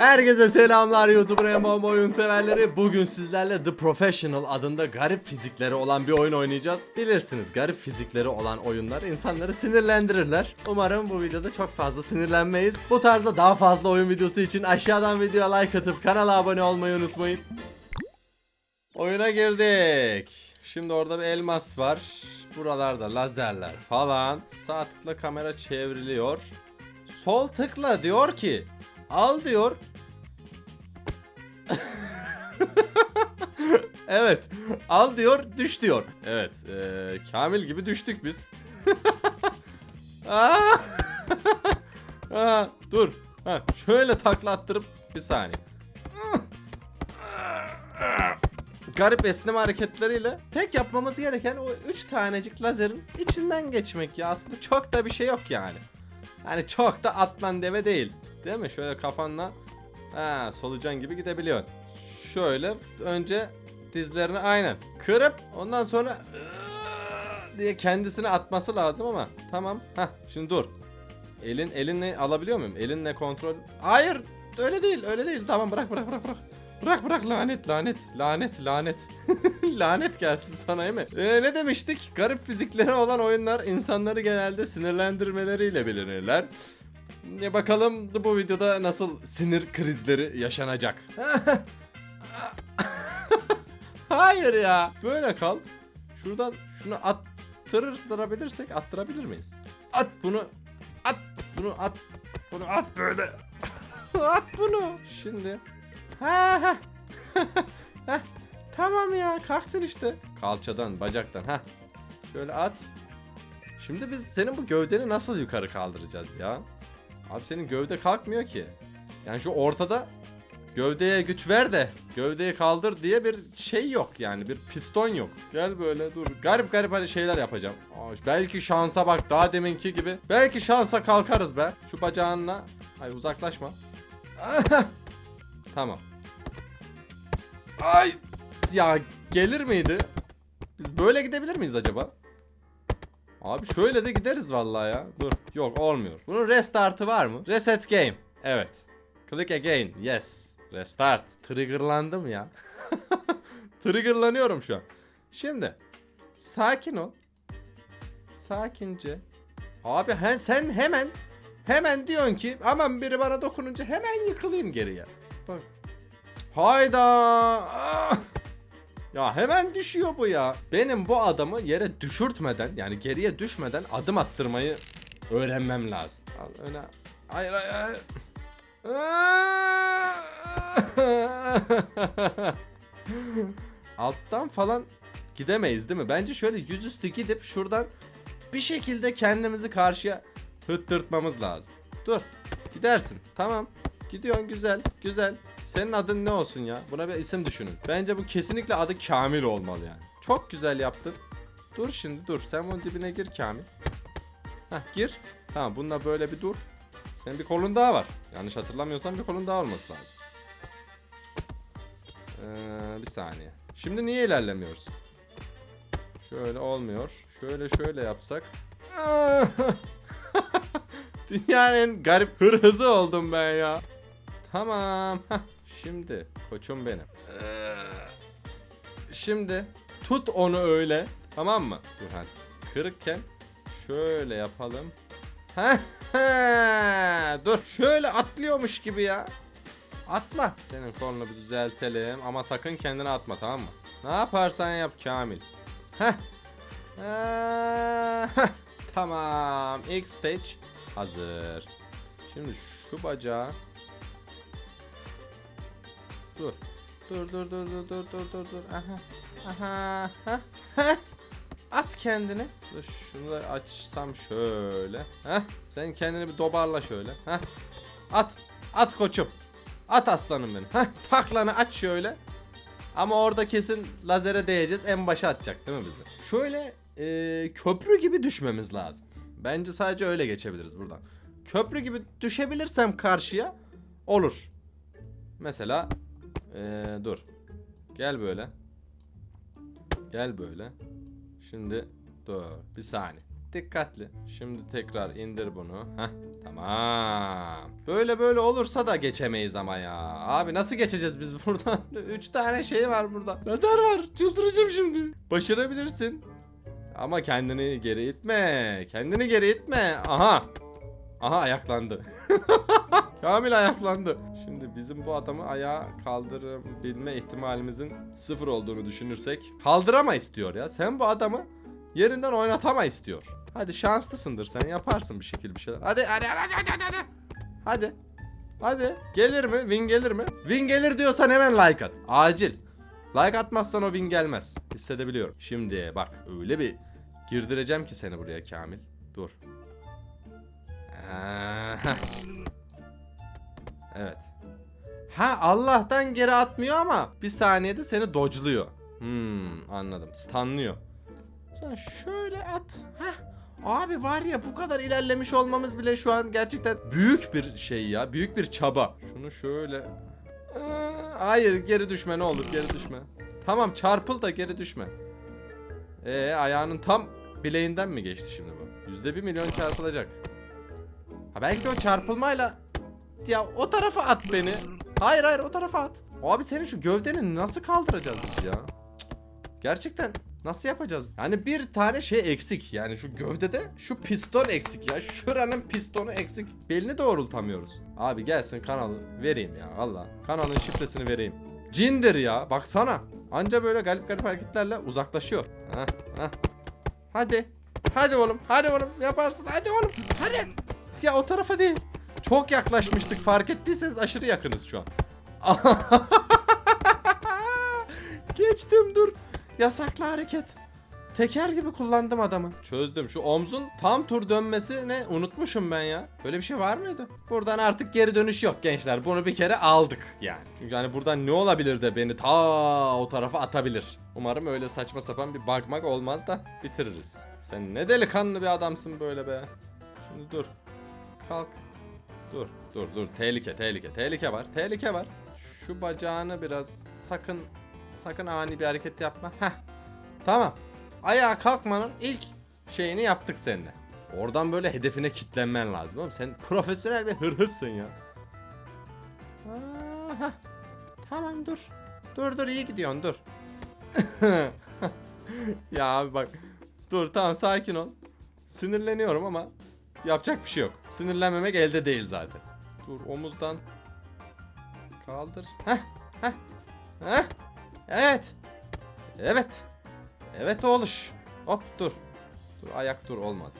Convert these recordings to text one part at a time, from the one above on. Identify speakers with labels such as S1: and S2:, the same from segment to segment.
S1: Herkese selamlar YouTube Rainbow oyun severleri. Bugün sizlerle The Professional adında garip fizikleri olan bir oyun oynayacağız. Bilirsiniz garip fizikleri olan oyunlar insanları sinirlendirirler. Umarım bu videoda çok fazla sinirlenmeyiz. Bu tarzda daha fazla oyun videosu için aşağıdan videoya like atıp kanala abone olmayı unutmayın. Oyuna girdik. Şimdi orada bir elmas var. Buralarda lazerler falan. Sağ tıkla kamera çevriliyor. Sol tıkla diyor ki al diyor. evet. Al diyor, düş diyor. Evet. eee, Kamil gibi düştük biz. Aa! Aa, dur. Ha, şöyle takla attırıp bir saniye. Garip esneme hareketleriyle tek yapmamız gereken o 3 tanecik lazerin içinden geçmek ya. Aslında çok da bir şey yok yani. Yani çok da atlan deve değil. Değil mi? Şöyle kafanla ha, solucan gibi gidebiliyorsun. Şöyle önce dizlerini aynen kırıp ondan sonra diye kendisini atması lazım ama tamam. Hah şimdi dur. Elin elinle alabiliyor muyum? Elinle kontrol. Hayır, öyle değil, öyle değil. Tamam bırak bırak bırak bırak. Bırak bırak lanet lanet lanet lanet lanet gelsin sana değil mi? Ee, ne demiştik? Garip fizikleri olan oyunlar insanları genelde sinirlendirmeleriyle bilinirler. Ya bakalım bu videoda nasıl sinir krizleri yaşanacak. Hayır ya. Böyle kal. Şuradan şunu attırabilirsek attırabilir miyiz? At bunu. At bunu at. Bunu at böyle. at bunu. Şimdi. Ha ha. Heh, tamam ya kalktın işte. Kalçadan, bacaktan ha. Şöyle at. Şimdi biz senin bu gövdeni nasıl yukarı kaldıracağız ya? Abi senin gövde kalkmıyor ki. Yani şu ortada gövdeye güç ver de gövdeyi kaldır diye bir şey yok yani bir piston yok. Gel böyle dur. Garip garip hani şeyler yapacağım. Aa, belki şansa bak daha deminki gibi. Belki şansa kalkarız be. Şu bacağınla. Ay uzaklaşma. tamam. Ay ya gelir miydi? Biz böyle gidebilir miyiz acaba? Abi şöyle de gideriz vallahi ya. Dur. Yok olmuyor. Bunun restartı var mı? Reset game. Evet. Click again. Yes. Restart. Triggerlandım ya. Triggerlanıyorum şu an. Şimdi. Sakin ol. Sakince. Abi he, sen hemen hemen diyorsun ki aman biri bana dokununca hemen yıkılayım geriye. Bak. Hayda. Ya hemen düşüyor bu ya. Benim bu adamı yere düşürtmeden yani geriye düşmeden adım attırmayı öğrenmem lazım. Al öne. Hayır hayır hayır. Alttan falan gidemeyiz değil mi? Bence şöyle yüzüstü gidip şuradan bir şekilde kendimizi karşıya hıttırtmamız lazım. Dur. Gidersin. Tamam. Gidiyorsun güzel. Güzel. Senin adın ne olsun ya? Buna bir isim düşünün. Bence bu kesinlikle adı Kamil olmalı yani. Çok güzel yaptın. Dur şimdi dur. Sen bunun dibine gir Kamil. Heh gir. Tamam bununla böyle bir dur. Senin bir kolun daha var. Yanlış hatırlamıyorsam bir kolun daha olması lazım. Ee, bir saniye. Şimdi niye ilerlemiyorsun? Şöyle olmuyor. Şöyle şöyle yapsak. Dünyanın garip hırhızı oldum ben ya. Tamam. Şimdi koçum benim. Ee, Şimdi tut onu öyle. Tamam mı? Dur hani. Kırıkken şöyle yapalım. Dur şöyle atlıyormuş gibi ya. Atla. Senin kolunu bir düzeltelim ama sakın kendine atma tamam mı? Ne yaparsan yap Kamil. Heh. Ee. Tamam. İlk stage hazır. Şimdi şu bacağı Dur. Dur dur dur dur dur dur dur dur. Aha. Aha. Hah. Heh. At kendini. Dur şunu da açsam şöyle. Heh. Sen kendini bir dobarla şöyle. Heh. At. At koçum. At aslanım benim. Heh. Taklanı aç şöyle. Ama orada kesin lazere değeceğiz. En başa atacak değil mi bizi? Şöyle e, köprü gibi düşmemiz lazım. Bence sadece öyle geçebiliriz buradan. Köprü gibi düşebilirsem karşıya olur. Mesela ee, dur. Gel böyle. Gel böyle. Şimdi dur. Bir saniye. Dikkatli. Şimdi tekrar indir bunu. Heh, tamam. Böyle böyle olursa da geçemeyiz ama ya. Abi nasıl geçeceğiz biz buradan? 3 tane şey var burada. Lazer var. Çıldıracağım şimdi. Başarabilirsin. Ama kendini geri itme. Kendini geri itme. Aha. Aha ayaklandı. Kamil ayaklandı. Şimdi bizim bu adamı ayağa kaldırabilme ihtimalimizin sıfır olduğunu düşünürsek kaldıramayız diyor ya. Sen bu adamı yerinden oynatamayız diyor. Hadi şanslısındır sen yaparsın bir şekilde bir şeyler. Hadi hadi hadi hadi hadi hadi. Hadi. Hadi. Gelir mi? Win gelir mi? Win gelir diyorsan hemen like at. Acil. Like atmazsan o win gelmez. Hissedebiliyorum. Şimdi bak öyle bir girdireceğim ki seni buraya Kamil. Dur. Evet. Ha Allah'tan geri atmıyor ama bir saniyede seni dodge'luyor. Hmm anladım. Stunlıyor. Sen şöyle at. Hah. Abi var ya bu kadar ilerlemiş olmamız bile şu an gerçekten büyük bir şey ya. Büyük bir çaba. Şunu şöyle. Aa, Hayır geri düşme ne olur geri düşme. Tamam çarpıl da geri düşme. Ee ayağının tam bileğinden mi geçti şimdi bu? Yüzde bir milyon çarpılacak. Ha belki o çarpılmayla ya o tarafa at beni. Hayır hayır o tarafa at. Abi senin şu gövdeni nasıl kaldıracağız biz ya? Gerçekten nasıl yapacağız? Yani bir tane şey eksik. Yani şu gövdede şu piston eksik ya. Şuranın pistonu eksik. Belini doğrultamıyoruz. Abi gelsin kanalı vereyim ya valla. Kanalın şifresini vereyim. Cindir ya baksana. Anca böyle garip garip hareketlerle uzaklaşıyor. Heh, heh. Hadi. Hadi oğlum. Hadi oğlum. Yaparsın. Hadi oğlum. Hadi. Ya o tarafa değil. Çok yaklaşmıştık. Fark ettiyseniz aşırı yakınız şu an. Geçtim dur. Yasaklı hareket. Teker gibi kullandım adamı. Çözdüm. Şu omzun tam tur dönmesini unutmuşum ben ya. Böyle bir şey var mıydı? Buradan artık geri dönüş yok gençler. Bunu bir kere aldık yani. Çünkü hani buradan ne olabilir de beni ta o tarafa atabilir. Umarım öyle saçma sapan bir bakmak olmaz da bitiririz. Sen ne delikanlı bir adamsın böyle be. Şimdi dur. Kalk. Dur, dur, dur. Tehlike, tehlike, tehlike var. Tehlike var. Şu bacağını biraz sakın sakın ani bir hareket yapma. Heh. Tamam. Ayağa kalkmanın ilk şeyini yaptık seninle. Oradan böyle hedefine kitlenmen lazım oğlum. Sen profesyonel bir hırhızsın ya. Aha. Tamam dur. Dur dur iyi gidiyorsun dur. ya abi bak. Dur tamam sakin ol. Sinirleniyorum ama yapacak bir şey yok. Sinirlenmemek elde değil zaten. Dur omuzdan kaldır. Heh, heh, heh. Evet. Evet. Evet oğluş. Hop dur. Dur ayak dur olmadı.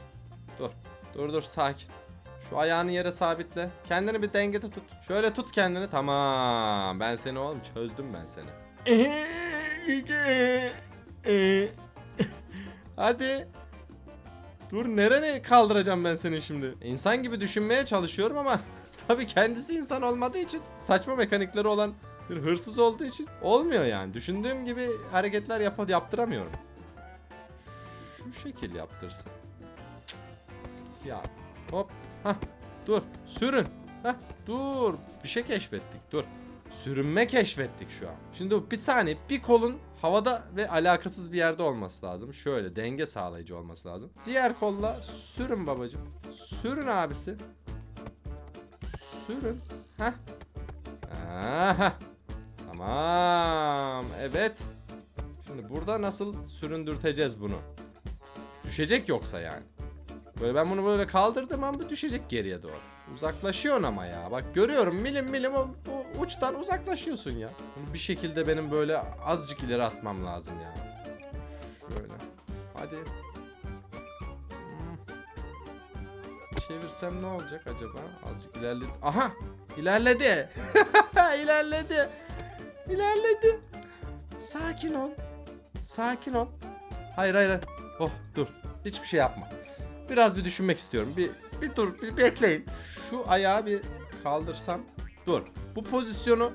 S1: Dur. Dur dur sakin. Şu ayağını yere sabitle. Kendini bir dengede tut. Şöyle tut kendini. Tamam. Ben seni oğlum çözdüm ben seni. Hadi. Dur nerene kaldıracağım ben seni şimdi? İnsan gibi düşünmeye çalışıyorum ama tabii kendisi insan olmadığı için saçma mekanikleri olan bir hırsız olduğu için olmuyor yani. Düşündüğüm gibi hareketler yap yaptıramıyorum. Şu şekil yaptırsın. Cık, Ya hop. Hah. Dur. Sürün. Hah. Dur. Bir şey keşfettik. Dur. Sürünme keşfettik şu an. Şimdi bir saniye bir kolun havada ve alakasız bir yerde olması lazım. Şöyle denge sağlayıcı olması lazım. Diğer kolla sürün babacım. Sürün abisi. Sürün. Heh. Aha. Tamam. Evet. Şimdi burada nasıl süründürteceğiz bunu? Düşecek yoksa yani. Böyle ben bunu böyle kaldırdım ama bu düşecek geriye doğru. Uzaklaşıyorsun ama ya. Bak görüyorum milim milim o, uçtan uzaklaşıyorsun ya. Bir şekilde benim böyle azıcık ileri atmam lazım ya. Şöyle. Hadi. Hmm. Çevirsem ne olacak acaba? Azıcık ilerledi. Aha! İlerledi. İlerledi. İlerledi. Sakin ol. Sakin ol. Hayır hayır. hayır. Oh dur. Hiçbir şey yapma. Biraz bir düşünmek istiyorum. Bir bir dur, bir bekleyin. Şu ayağı bir kaldırsam. Dur. Bu pozisyonu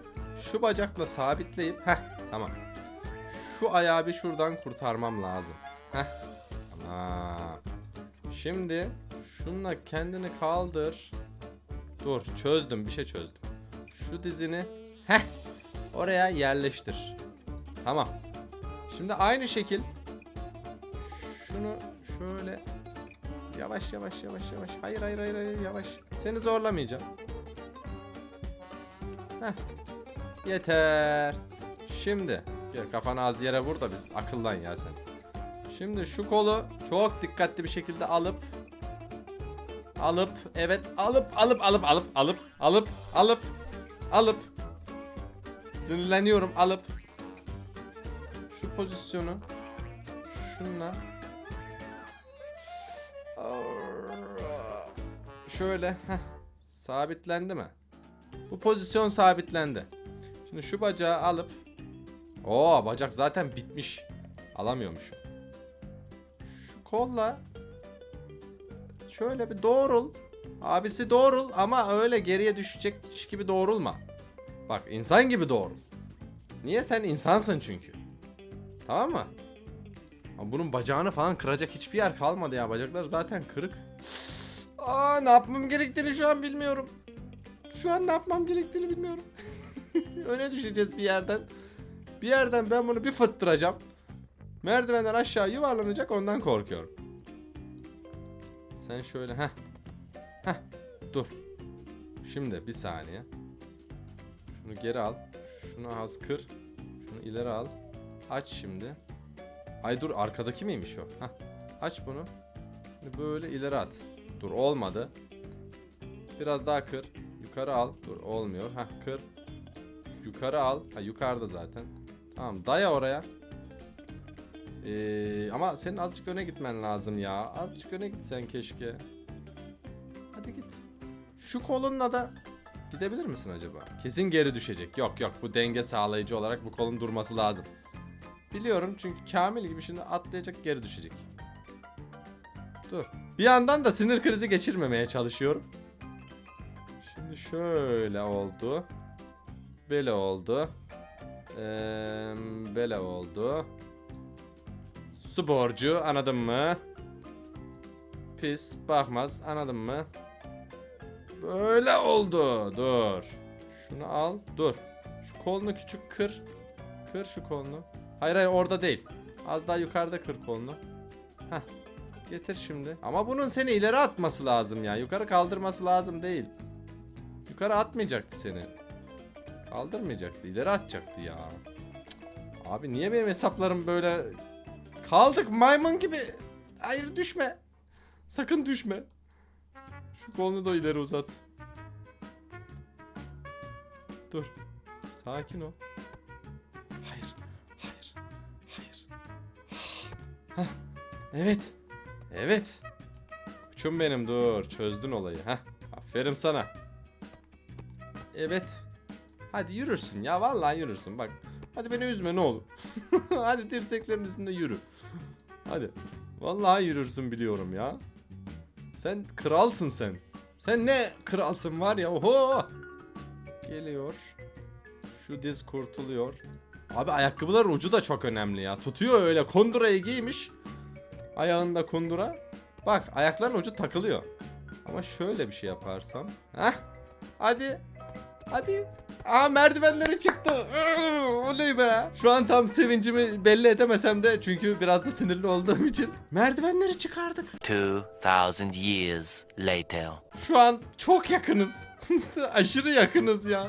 S1: şu bacakla sabitleyip heh tamam. Şu ayağı bir şuradan kurtarmam lazım. Heh. Tamam. Şimdi şunla kendini kaldır. Dur çözdüm bir şey çözdüm. Şu dizini heh oraya yerleştir. Tamam. Şimdi aynı şekil şunu şöyle Yavaş yavaş yavaş yavaş. Hayır hayır hayır hayır yavaş. Seni zorlamayacağım. Heh. Yeter. Şimdi gel kafanı az yere vur da biz akıllan ya sen. Şimdi şu kolu çok dikkatli bir şekilde alıp alıp evet alıp alıp alıp alıp alıp alıp alıp alıp sinirleniyorum alıp şu pozisyonu şunla şöyle heh, sabitlendi mi? Bu pozisyon sabitlendi. Şimdi şu bacağı alıp Oo bacak zaten bitmiş. Alamıyormuşum. Şu kolla şöyle bir doğrul. Abisi doğrul ama öyle geriye düşecek gibi doğrulma. Bak insan gibi doğrul. Niye sen insansın çünkü. Tamam mı? Ama bunun bacağını falan kıracak hiçbir yer kalmadı ya. Bacakları zaten kırık. Aa ne yapmam gerektiğini şu an bilmiyorum. Şu an ne yapmam gerektiğini bilmiyorum. Öne düşeceğiz bir yerden. Bir yerden ben bunu bir fıttıracağım. Merdivenden aşağı yuvarlanacak ondan korkuyorum. Sen şöyle heh. Heh. Dur. Şimdi bir saniye. Şunu geri al. Şunu az kır. Şunu ileri al. Aç şimdi. Ay dur arkadaki miymiş o? Heh. Aç bunu. Şimdi böyle ileri at. Dur olmadı. Biraz daha kır. Yukarı al. Dur olmuyor. Heh kır. Yukarı al. Ha yukarıda zaten. Tamam daya oraya. Ee, ama senin azıcık öne gitmen lazım ya. Azıcık öne gitsen keşke. Hadi git. Şu kolunla da gidebilir misin acaba? Kesin geri düşecek. Yok yok bu denge sağlayıcı olarak bu kolun durması lazım. Biliyorum çünkü Kamil gibi şimdi atlayacak geri düşecek. Dur. Bir yandan da sinir krizi geçirmemeye çalışıyorum. Şimdi şöyle oldu. Böyle oldu. Ee, böyle oldu. Su borcu anladın mı? Pis bakmaz anladın mı? Böyle oldu. Dur. Şunu al. Dur. Şu kolunu küçük kır. Kır şu kolunu. Hayır hayır orada değil. Az daha yukarıda kır kolunu. Heh. Getir şimdi. Ama bunun seni ileri atması lazım ya. Yukarı kaldırması lazım değil. Yukarı atmayacaktı seni. Kaldırmayacaktı. ileri atacaktı ya. Abi niye benim hesaplarım böyle kaldık maymun gibi. Hayır düşme. Sakın düşme. Şu kolunu da ileri uzat. Dur. Sakin ol. Hayır. Hayır. Hayır. Hah. Evet. Evet. Koçum benim dur. Çözdün olayı. Heh. Aferin sana. Evet. Hadi yürürsün ya vallahi yürürsün bak. Hadi beni üzme ne olur. Hadi dirseklerin üstünde yürü. Hadi. Vallahi yürürsün biliyorum ya. Sen kralsın sen. Sen ne kralsın var ya. Oho. Geliyor. Şu diz kurtuluyor. Abi ayakkabıların ucu da çok önemli ya. Tutuyor öyle kondurayı giymiş. Ayağında kundura. Bak ayakların ucu takılıyor. Ama şöyle bir şey yaparsam. Heh. Hadi. Hadi. Aa merdivenleri çıktı. Oley be. Şu an tam sevincimi belli edemesem de çünkü biraz da sinirli olduğum için merdivenleri çıkardık.
S2: 2,000 years later.
S1: Şu an çok yakınız. Aşırı yakınız ya.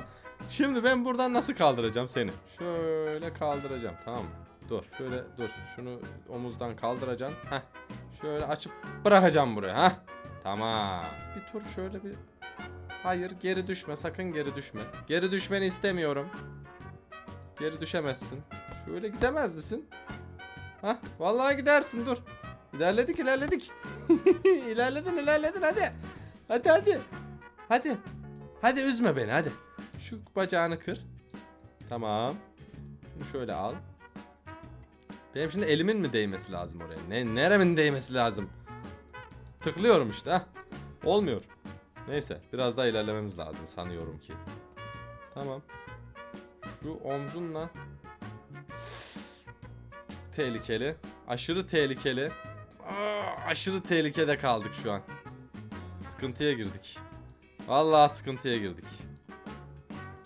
S1: Şimdi ben buradan nasıl kaldıracağım seni? Şöyle kaldıracağım tamam mı? Dur şöyle dur şunu omuzdan kaldıracaksın. Heh. Şöyle açıp bırakacağım buraya. Heh. Tamam. Bir tur şöyle bir Hayır geri düşme sakın geri düşme. Geri düşmeni istemiyorum. Geri düşemezsin. Şöyle gidemez misin? Hah vallahi gidersin dur. İlerledik ilerledik. ilerledin ilerledin hadi. Hadi hadi. Hadi. Hadi üzme beni hadi. Şu bacağını kır. Tamam. Şunu şöyle al. Benim şimdi elimin mi değmesi lazım oraya? Ne neremin değmesi lazım? Tıklıyorum işte ha. Olmuyor. Neyse biraz daha ilerlememiz lazım sanıyorum ki. Tamam. Şu omzunla çok tehlikeli. Aşırı tehlikeli. Aa, aşırı tehlikede kaldık şu an. Sıkıntıya girdik. Vallahi sıkıntıya girdik.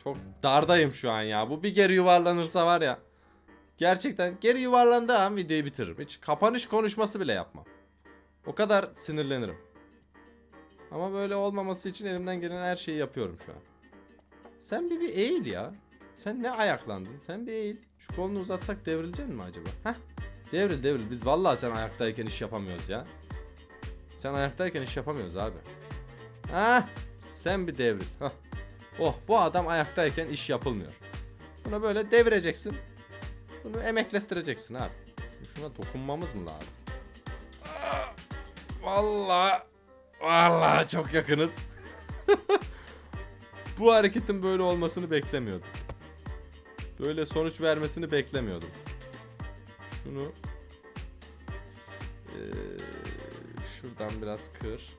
S1: Çok dardayım şu an ya. Bu bir geri yuvarlanırsa var ya. Gerçekten geri yuvarlandığı an videoyu bitiririm. Hiç kapanış konuşması bile yapmam. O kadar sinirlenirim. Ama böyle olmaması için elimden gelen her şeyi yapıyorum şu an. Sen bir bir eğil ya. Sen ne ayaklandın? Sen bir eğil. Şu kolunu uzatsak devrilecek mi acaba? Heh. Devril devril. Biz vallahi sen ayaktayken iş yapamıyoruz ya. Sen ayaktayken iş yapamıyoruz abi. Hah. Sen bir devril. Hah. Oh bu adam ayaktayken iş yapılmıyor. Bunu böyle devireceksin. Bunu emeklettireceksin abi. Şuna dokunmamız mı lazım? Ah, Vallahi vallahi çok yakınız. Bu hareketin böyle olmasını beklemiyordum. Böyle sonuç vermesini beklemiyordum. Şunu eee, şuradan biraz kır.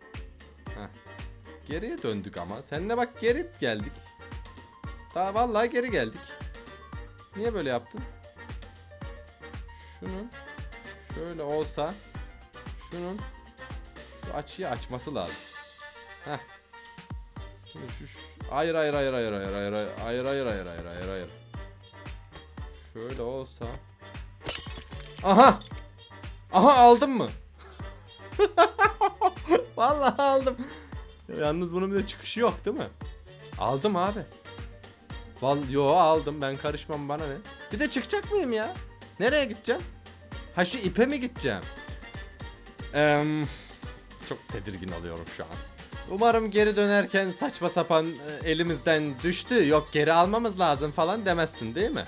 S1: Heh. Geriye döndük ama. Seninle bak geri geldik. Daha vallahi geri geldik. Niye böyle yaptın? Şunun şöyle olsa şunun şu açıyı açması lazım. Heh. Şimdi şu, şu hayır hayır hayır hayır hayır hayır hayır hayır hayır hayır hayır hayır hayır. Şöyle olsa. Aha! Aha aldım mı? Vallahi aldım. Yalnız bunun bir de çıkışı yok değil mi? Aldım abi. Val yo aldım ben karışmam bana ne? Bir de çıkacak mıyım ya? Nereye gideceğim? Ha şu ipe mi gideceğim? Em, çok tedirgin oluyorum şu an. Umarım geri dönerken saçma sapan e, elimizden düştü. Yok geri almamız lazım falan demezsin değil mi?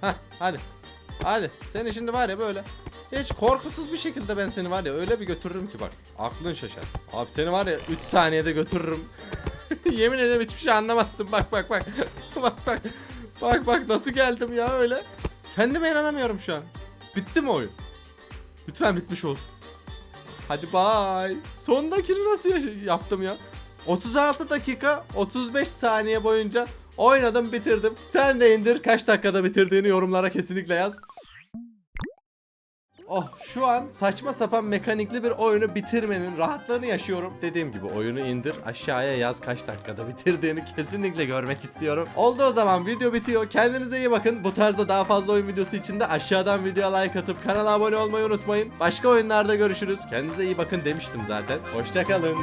S1: Hah hadi. Hadi. Seni şimdi var ya böyle. Hiç korkusuz bir şekilde ben seni var ya öyle bir götürürüm ki bak. Aklın şaşar. Abi seni var ya 3 saniyede götürürüm. Yemin ederim hiçbir şey anlamazsın. Bak bak bak. bak bak. Bak bak nasıl geldim ya öyle. Kendime inanamıyorum şu an. Bitti mi oyun? Lütfen bitmiş olsun. Hadi bay. Sondakini nasıl yaptım ya? 36 dakika 35 saniye boyunca oynadım bitirdim. Sen de indir kaç dakikada bitirdiğini yorumlara kesinlikle yaz. Oh şu an saçma sapan mekanikli bir oyunu bitirmenin rahatlığını yaşıyorum. Dediğim gibi oyunu indir aşağıya yaz kaç dakikada bitirdiğini kesinlikle görmek istiyorum. Oldu o zaman video bitiyor. Kendinize iyi bakın. Bu tarzda daha fazla oyun videosu için de aşağıdan videoya like atıp kanala abone olmayı unutmayın. Başka oyunlarda görüşürüz. Kendinize iyi bakın demiştim zaten. Hoşçakalın.